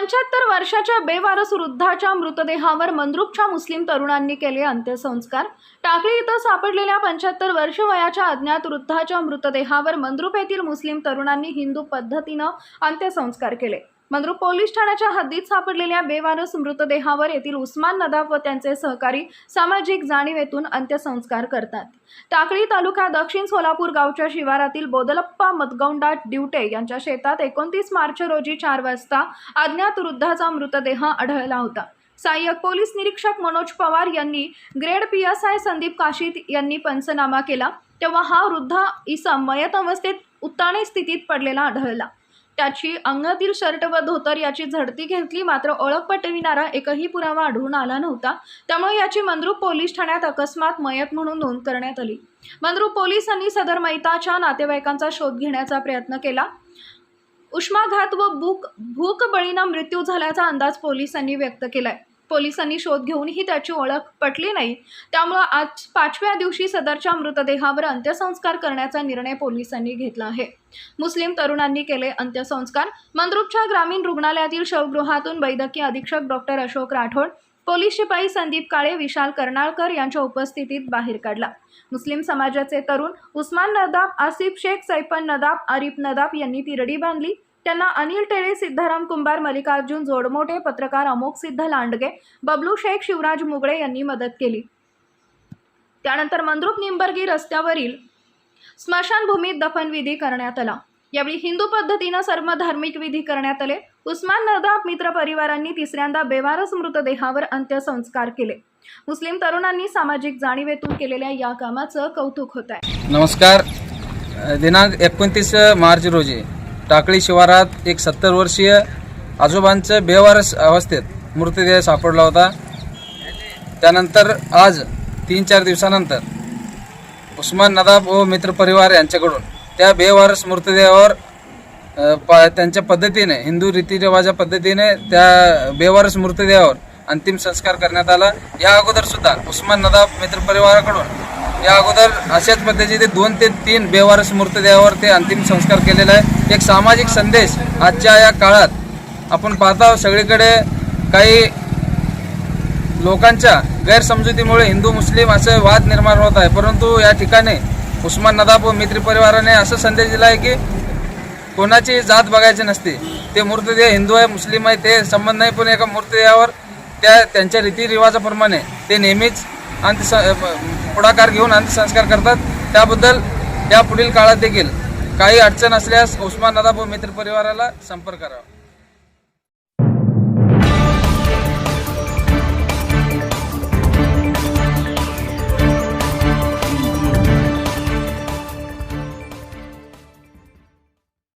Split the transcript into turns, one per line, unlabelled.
पंच्याहत्तर वर्षाच्या बेवारस वृद्धाच्या मृतदेहावर मंद्रुपच्या मुस्लिम तरुणांनी केले अंत्यसंस्कार. टाकळी इथं सापडलेल्या पंच्याहत्तर वर्ष वयाच्या अज्ञात वृद्धाच्या मृतदेहावर मंद्रुप येथील मुस्लिम तरुणांनी हिंदू पद्धतीनं अंत्यसंस्कार केले. मंद्रुप पोलीस ठाण्याच्या हद्दीत सापडलेल्या बेवारस मृतदेहावर येथील उस्मान नदाफ व त्यांचे सहकारी सामाजिक जाणीवेतून अंत्यसंस्कार करतात. टाकळी तालुका दक्षिण सोलापूर गावच्या शिवारातील बोदलप्पा मतगौंडा ड्युटे यांच्या शेतात एकोणतीस मार्च रोजी चार वाजता अज्ञात वृद्धाचा मृतदेह आढळला होता. सहाय्यक पोलीस निरीक्षक मनोज पवार यांनी grade P S I Sandeep Kashit यांनी पंचनामा केला तेव्हा हा वृद्ध इसम मयत अवस्थेत उत्ताने स्थितीत पडलेला आढळला. त्याची अंगातील शर्ट व धोतर याची झडती घेतली. मात्र ओळख पटविणारा एकही पुरावा आढळून आला नव्हता. त्यामुळे याची मंद्रुप पोलीस ठाण्यात अकस्मात मयत म्हणून नोंद करण्यात आली. मंद्रूप पोलिसांनी सदर मैताच्या नातेवाईकांचा शोध घेण्याचा प्रयत्न केला. उष्माघात व भूक भूक बळीनं मृत्यू झाल्याचा अंदाज पोलिसांनी व्यक्त केलाय. पोलिसांनी शोध घेऊनही त्याची ओळख पटली नाही. त्यामुळं आज पाचव्या दिवशी सदरच्या मृतदेहावर अंत्यसंस्कार करण्याचा निर्णय पोलिसांनी घेतला आहे. मुस्लिम तरुणांनी केले अंत्यसंस्कार. मंद्रुपच्या ग्रामीण रुग्णालयातील शवगृहातून वैद्यकीय अधीक्षक डॉक्टर अशोक राठोड पोलीस शिपाई संदीप काळे विशाल कर्नाळकर यांच्या उपस्थितीत बाहेर काढला. मुस्लिम समाजाचे तरुण उस्मान नदाब आसिफ शेख सैफन नदाब आरिफ नदाब यांनी तिरडी बांधली. त्यांना अनिल टेळे सिद्धाराम कुंभार मल्लिकार्जुन जोडमोठे पत्रकार अमोक सिद्ध लांडगे बबलू शेख शिवराज मुगळे यांनी मदत केली. त्यानंतर मंद्रुप निंबर्गी रस्त्यावरील स्मशानभूमीत दफनविधी करण्यात आला. यावेळी हिंदू पद्धतीनं सर्व धार्मिक विधी करण्यात आले. उस्मान नदाब मित्र परिवारांनी तिसऱ्यांदा बेवारस मृतदेहावर अंत्यसंस्कार केले. मुस्लिम तरुणांनी सामाजिक जाणीवेतून केलेल्या या कामाचं कौतुक होत आहे
नमस्कार. दिनांक एकोणतीस मार्च रोजी टाकळी शिवारात एक सत्तर वर्षीय आजोबांचं बेवारस अवस्थेत मृतदेह सापडला होता. त्यानंतर आज तीन चार दिवसानंतर उस्मान नदाब व मित्रपरिवार यांच्याकडून त्या बेवारस मृतदेहावर प त्यांच्या पद्धतीने हिंदू रीतिरिवाजा पद्धतीने त्या बेवारस मृतदेहावर अंतिम संस्कार करण्यात आला. या अगोदर सुद्धा उस्मान नदाब मित्रपरिवाराकडून या अगोदर अशाच पद्धतीचे दोन ते तीन बेवारस मृतदेहावर ते अंतिम संस्कार केलेला आहे. एक सामाजिक संदेश आजच्या या काळात आपण पाहता सगळीकडे काही लोकांच्या गैरसमजुतीमुळे हिंदू मुस्लिम असे वाद निर्माण होत आहे. परंतु या ठिकाणी उस्मान नदाब व मित्री परिवाराने असा संदेश दिला आहे की कोणाची जात बघायची नसते. ते मृतदेह हिंदू आहे मुस्लिम आहे ते संबंध नाही पण एका मृतदेहावर त्या त्यांच्या रीतिरिवाजाप्रमाणे ते नेहमीच अंत्य पुढाकार घेऊन अंत्यसंस्कार करतात. त्याबद्दल या पुढील काळात देखील काही अडचण असल्यास उस्मान नदाब व मित्र परिवाराला संपर्क करावा.